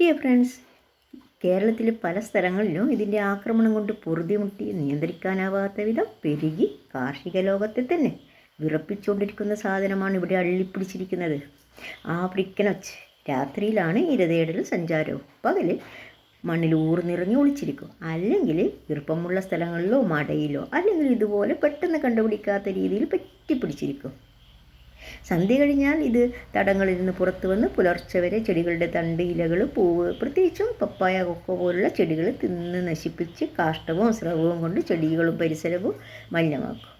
Dear friends കേരളത്തിലെ പല സ്ഥലങ്ങളിലും ഇതിന്റെ ആക്രമണം കൊണ്ട് പൊറുതിമുട്ടി നിയന്ത്രിക്കാനാവാത്ത വിധം പെരുകി കാർഷിക ലോകത്തെ തന്നെ വിറപ്പിച്ചുകൊണ്ടിരിക്കുന്ന സാധനമാണ് ഇവിടെ അള്ളിപ്പിടിച്ചിരിക്കുന്നത്. ആഫ്രിക്കനൊച്ച് രാത്രിയിലാണ് ഇരതേടൽ സഞ്ചാരവും. പകൽ മണ്ണിൽ ഊർന്നിറങ്ങി ഒളിച്ചിരിക്കും. അല്ലെങ്കിൽ ഈർപ്പമുള്ള സ്ഥലങ്ങളിലോ മടയിലോ അല്ലെങ്കിൽ ഇതുപോലെ പെട്ടെന്ന് കണ്ടുപിടിക്കാത്ത രീതിയിൽ പറ്റിപ്പിടിച്ചിരിക്കും. സന്ധ്യ കഴിഞ്ഞാൽ ഇത് തടങ്ങളിൽ നിന്ന് പുറത്തു വന്ന് പുലർച്ചെ വരെ ചെടികളുടെ തണ്ട് ഇലകൾ പൂവ് പ്രത്യേകിച്ചും പപ്പായ കൊക്കോ പോലുള്ള ചെടികൾ തിന്ന് നശിപ്പിച്ച് കാഷ്ടവും സ്രവവും കൊണ്ട് ചെടികളും പരിസരവും മലിനമാക്കും.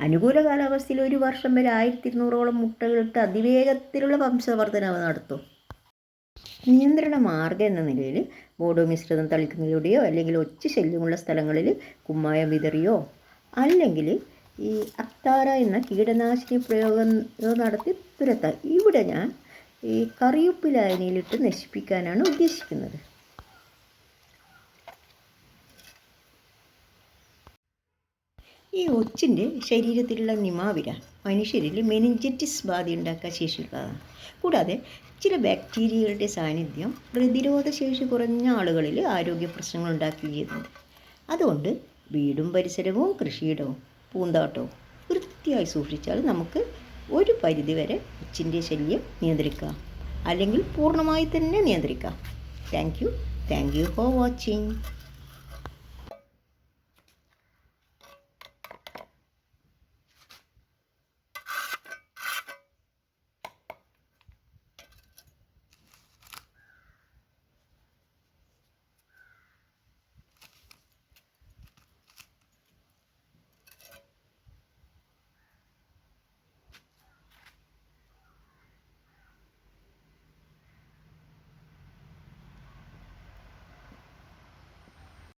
അനുകൂല കാലാവസ്ഥയിൽ ഒരു വർഷം വരെ ആയിരത്തി ഇരുന്നൂറോളം മുട്ടകളിട്ട് അതിവേഗത്തിലുള്ള വംശവർദ്ധനവ് നടത്തും. നിയന്ത്രണ മാർഗം എന്ന നിലയിൽ ബോഡോ മിശ്രിതം തളിക്കുന്നതിലൂടെയോ അല്ലെങ്കിൽ ഒച്ച ശല്യമുള്ള സ്ഥലങ്ങളിൽ കുമ്മായം വിതറിയോ അല്ലെങ്കിൽ ഈ അക്താര എന്ന കീടനാശിനി പ്രയോഗം നടത്തി തുരത്താം ഇവിടെ ഞാൻ ഈ കറിയുപ്പ് ലായനിയിലിട്ട് നശിപ്പിക്കാനാണ് ഉദ്ദേശിക്കുന്നത്. ഈ ഒച്ചിന്റെ ശരീരത്തിലുള്ള നിമാവിര മനുഷ്യരിൽ മെനിഞ്ചറ്റിസ് ബാധയുണ്ടാക്കാൻ ശേഷിയുള്ളതാണ്. കൂടാതെ ചില ബാക്ടീരിയകളുടെ സാന്നിധ്യം പ്രതിരോധ ശേഷി കുറഞ്ഞ ആളുകളിൽ ആരോഗ്യ പ്രശ്നങ്ങൾ ഉണ്ടാക്കുകയും അതുകൊണ്ട് വീടും പരിസരവും കൃഷിയിടവും പൂന്തോട്ടവും. വൃത്തിയായി സൂക്ഷിച്ചാൽ നമുക്ക് ഒരു പരിധിവരെ കൊച്ചിന്റെ ശല്യം നിയന്ത്രിക്കാം. അല്ലെങ്കിൽ പൂർണമായി തന്നെ നിയന്ത്രിക്കാം. Thank you thank you for watching